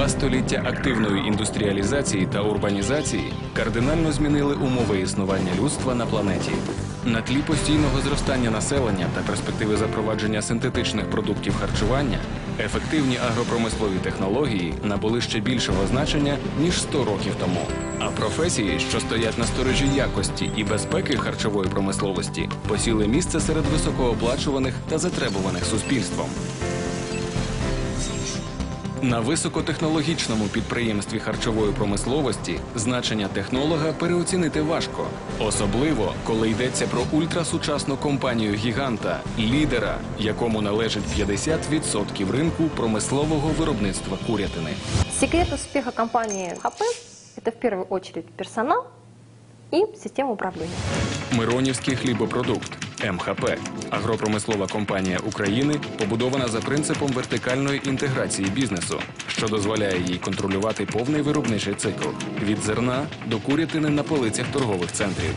десятиліття активної індустріалізації та урбанізації кардинально змінили умови існування людства на планеті. На тлі постійного зростання населення та перспективи запровадження синтетичних продуктів харчування, ефективні агропромислові технології набули ще більшого значення ніж 100 років тому. А професії, що стоять на сторожі якості і безпеки харчової промисловості, посіли місце серед високооплачуваних та затребуваних суспільством. На високотехнологічному підприємстві харчової промисловості значення технолога переоцінити важко, особливо коли йдеться про ультрасучасну компанію гіганта, лідера, якому належить 50% ринку промислового виробництва курятини. Секрет успеха компании ХП – это в первую очередь персонал и система управления. Миронівський хлібопродукт МХП агропромислова компанія України побудована за принципом вертикальної інтеграції бізнесу, що дозволяє їй контролювати повний виробничий цикл від зерна до курятини на полицях торгових центрів.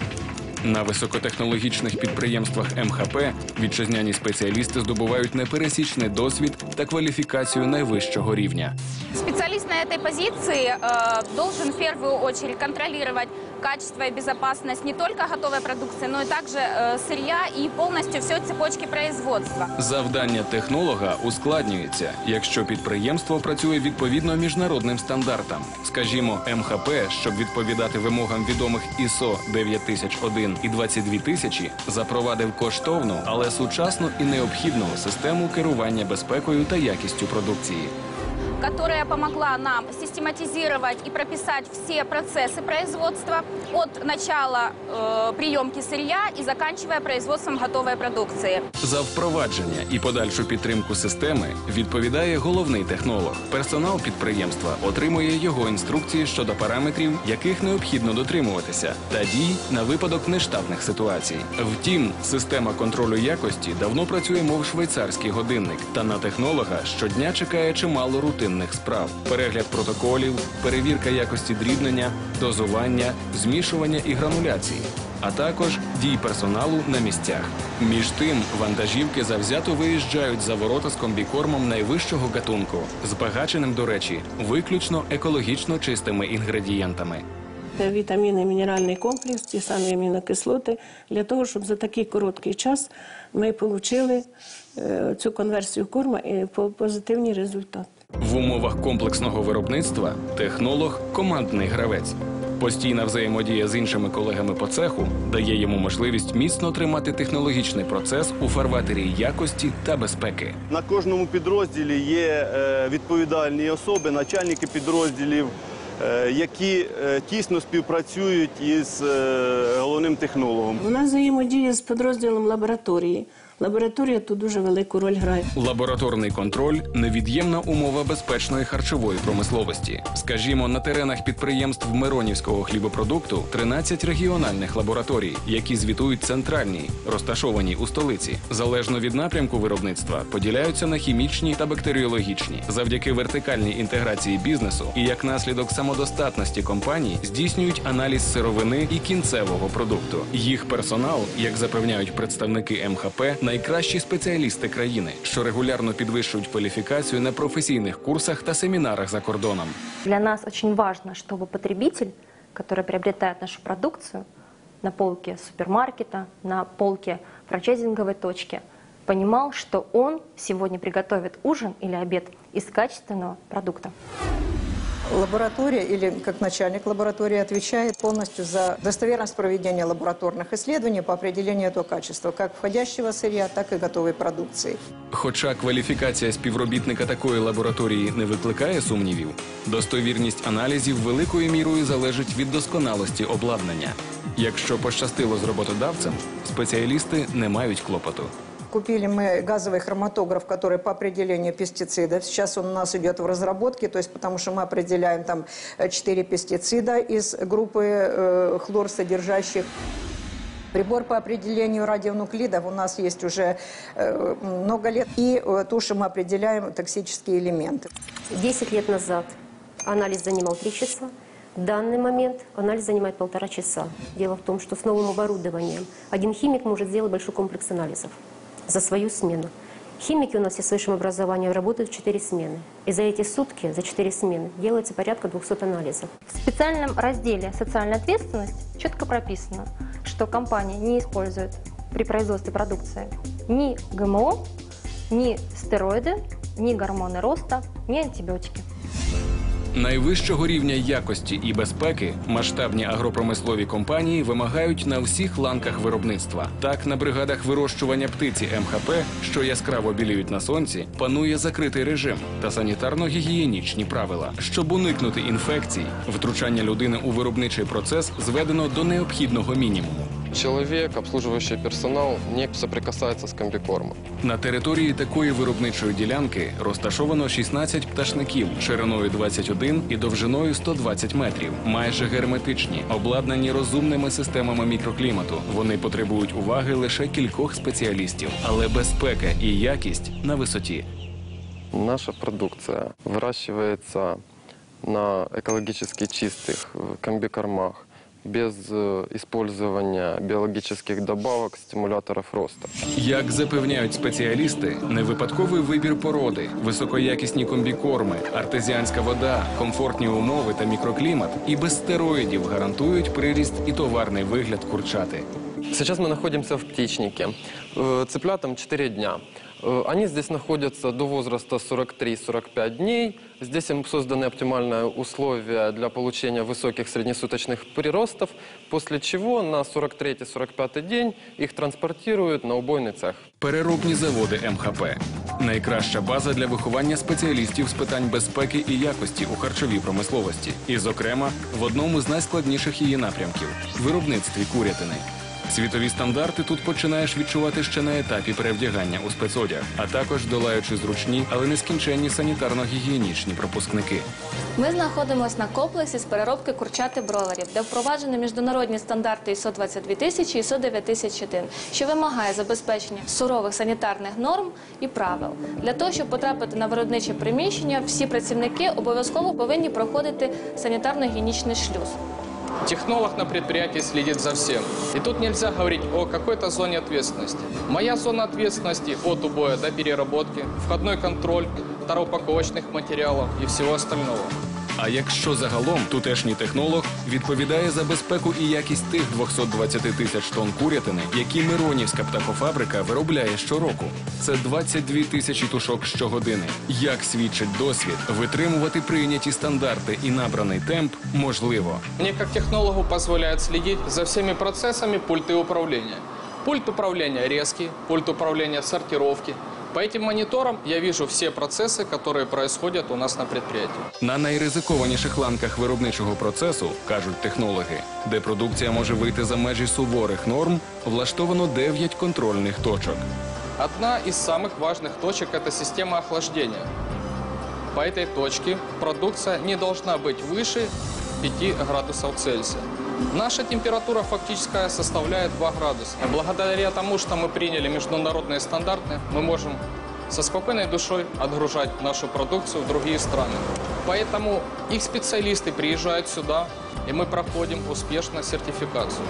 На високотехнологічних підприємствах МХП вітчизняні спеціалісти здобувають непересічний досвід та кваліфікацію найвищого рівня. Специалист на этой позиции э, должен в первую очередь контролировать качество и безопасность не только готовой продукции, но и также э, сырья и полностью все цепочки производства. Завдання технолога ускладнюється, якщо підприємство працює відповідно міжнародним стандартам. Скажімо, МХП, щоб відповідати вимогам відомих ISO 9001 і 22000, запровадив коштовну, але сучасну і необхідну систему керування безпекою та якістю продукції которая помогла нам систематизировать и прописать все процессы производства от начала э, приемки сырья и заканчивая производством готовой продукции. За впровадження і подальшу підтримку системи відповідає головний технолог. Персонал підприємства отримує його інструкції щодо параметрів, яких необхідно дотримуватися, та дій на випадок нештатних ситуацій. Втім, система контролю якості давно працює, мов швейцарський годинник, та на технолога щодня чекає чимало рутинних справ: перегляд протоколів, перевірка якості дрібнення, дозування, змішування і грануляції а також дій персоналу на місцях. Між тим, вантажівки завзято виїжджають за ворота з комбікормом найвищого гатунку, збагаченим, до речі, виключно екологічно чистими інгредієнтами. Вітаміни, мінеральний комплекс, ті самі амінокислоти, для того, щоб за такий короткий час ми отримали цю конверсію корму і по- позитивний результат. В умовах комплексного виробництва технолог командний гравець. Постійна взаємодія з іншими колегами по цеху дає йому можливість міцно тримати технологічний процес у фарватері якості та безпеки. На кожному підрозділі є е, відповідальні особи, начальники підрозділів, е, які е, тісно співпрацюють із головним технологом. У нас взаємодія з підрозділом лабораторії. Лабораторія тут дуже велику роль грає. Лабораторний контроль невід'ємна умова безпечної харчової промисловості. Скажімо, на теренах підприємств Миронівського хлібопродукту 13 регіональних лабораторій, які звітують центральній, розташованій у столиці. Залежно від напрямку виробництва поділяються на хімічні та бактеріологічні. Завдяки вертикальній інтеграції бізнесу і як наслідок самодостатності компаній здійснюють аналіз сировини і кінцевого продукту. Їх персонал, як запевняють представники МХП, найкращі спеціалісти країни, що регулярно підвищують кваліфікацію на професійних курсах та семінарах за кордоном. Для нас очень важно, чтобы потребитель, который приобретает нашу продукцию на полке супермаркета, на полке франчайзинговой точки, понимал, что он сегодня приготовит ужин или обед из качественного продукта. Лаборатория или как начальник лаборатории отвечает полностью за достоверность проведения лабораторных исследований по определению этого качества, как входящего сырья, так и готовой продукции. Хоча кваліфікація співробітника такої лабораторії не викликає сумнівів, достовірність аналізів великою мірою залежить від досконалості обладнання. Якщо пощастило з роботодавцем, спеціалісти не мають клопоту. Купили мы газовый хроматограф, который по определению пестицидов. Сейчас он у нас идет в разработке, то есть потому что мы определяем там 4 пестицида из группы э, хлорсодержащих. Прибор по определению радионуклидов у нас есть уже э, много лет. И э, туши мы определяем токсические элементы. 10 лет назад анализ занимал 3 часа. В данный момент анализ занимает полтора часа. Дело в том, что с новым оборудованием один химик может сделать большой комплекс анализов за свою смену. Химики у нас все с высшим образованием работают в 4 смены. И за эти сутки, за 4 смены, делается порядка 200 анализов. В специальном разделе «Социальная ответственность» четко прописано, что компания не использует при производстве продукции ни ГМО, ни стероиды, ни гормоны роста, ни антибиотики. Найвищого рівня якості і безпеки масштабні агропромислові компанії вимагають на всіх ланках виробництва. Так, на бригадах вирощування птиці МХП, що яскраво біліють на сонці, панує закритий режим та санітарно-гігієнічні правила. Щоб уникнути інфекцій, втручання людини у виробничий процес зведено до необхідного мінімуму. Человек, обслуживающий персонал, не соприкасается с комбикормом. На території такої виробничої ділянки розташовано 16 пташників шириною 21 і довжиною 120 метрів, майже герметичні, обладнані розумними системами мікроклімату. Вони потребують уваги лише кількох спеціалістів, але безпека і якість на висоті. Наша продукция выращивается на экологически чистых э, комбикормах, без э, использования биологических добавок, стимуляторов роста. Як запевняють спеціалісти, не випадковий вибір породи, високоякісні комбікорми, артезіанська вода, комфортні умови та мікроклімат і без стероїдів гарантують приріст і товарний вигляд курчати. Сейчас мы находимся в птичнике. Э, Цыплятам 4 дня. Э, Они здесь находятся до возраста 43-45 дней. Здесь им созданы оптимальные условия для получения высоких среднесуточных приростов, после чего на 43-45 день их транспортируют на убойный цех. Переробні заводи МХП найкраща база для виховання спеціалістів з питань безпеки і якості у харчовій промисловості, і, зокрема, в одному з найскладніших її напрямків виробництві курятини. Світові стандарти тут починаєш відчувати ще на етапі перевдягання у спецодяг, а також долаючи зручні, але нескінченні санітарно-гігієнічні пропускники. Ми знаходимося на комплексі з переробки курчати бройлерів, де впроваджені міжнародні стандарти ISO 22 тисячі і ISO 9001, що вимагає забезпечення сурових санітарних норм і правил. Для того, щоб потрапити на виробниче приміщення, всі працівники обов'язково повинні проходити санітарно-гігієнічний шлюз. Технолог на предприятии следит за всем. И тут нельзя говорить о какой-то зоне ответственности. Моя зона ответственности от убоя до переработки, входной контроль тароупаковочных материалов и всего остального. А якщо загалом тутешній технолог відповідає за безпеку і якість тих 220 тисяч тонн курятини, які Миронівська птахофабрика виробляє щороку, це 22 тисячі тушок щогодини. Як свідчить досвід, витримувати прийняті стандарти і набраний темп можливо. Мне как технологу позволяет следить за всеми процессами пульты управления. Пульт управления резкий, пульт управления сортировки. По этим мониторам я вижу все процессы, которые происходят у нас на предприятии. На найризикованіших ланках виробничого процесу, кажуть технологи, де продукція може вийти за межі суворих норм, влаштовано 9 контрольних точок. Одна из самых важных точек – это система охлаждения. По этой точке продукция не должна быть выше 5 градусов Цельсия. Наша температура фактическая составляет 2 градуса. Благодаря тому, что мы приняли международные стандарты, мы можем со спокойной душой отгружать нашу продукцию в другие страны. Поэтому их специалисты приезжают сюда, и мы проходим успешно сертификацию.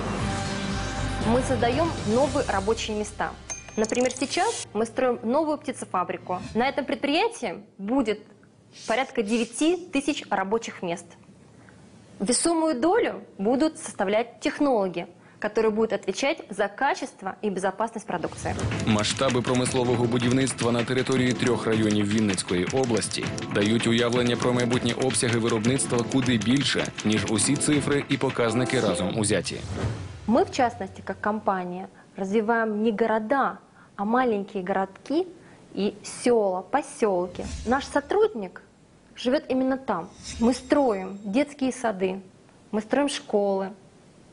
Мы создаем новые рабочие места. Например, сейчас мы строим новую птицефабрику. На этом предприятии будет порядка 9 тысяч рабочих мест. Весомую долю будут составлять технологи, которые будут отвечать за качество и безопасность продукции. Масштаби промислового будівництва на території трьох районів Вінницької області дають уявлення про майбутні обсяги виробництва куди більше, ніж усі цифри і показники разом узяті. Мы, в частности, как компания, развиваем не города, а маленькие городки и села, поселки. Наш сотрудник живет именно там. Мы строим детские сады, мы строим школы,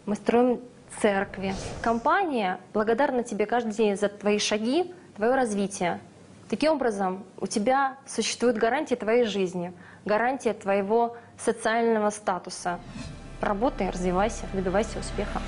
мы строим церкви. Компания благодарна тебе каждый день за твои шаги, твое развитие. Таким образом, у тебя существует гарантия твоей жизни, гарантия твоего социального статуса. Работай, развивайся, добивайся успеха.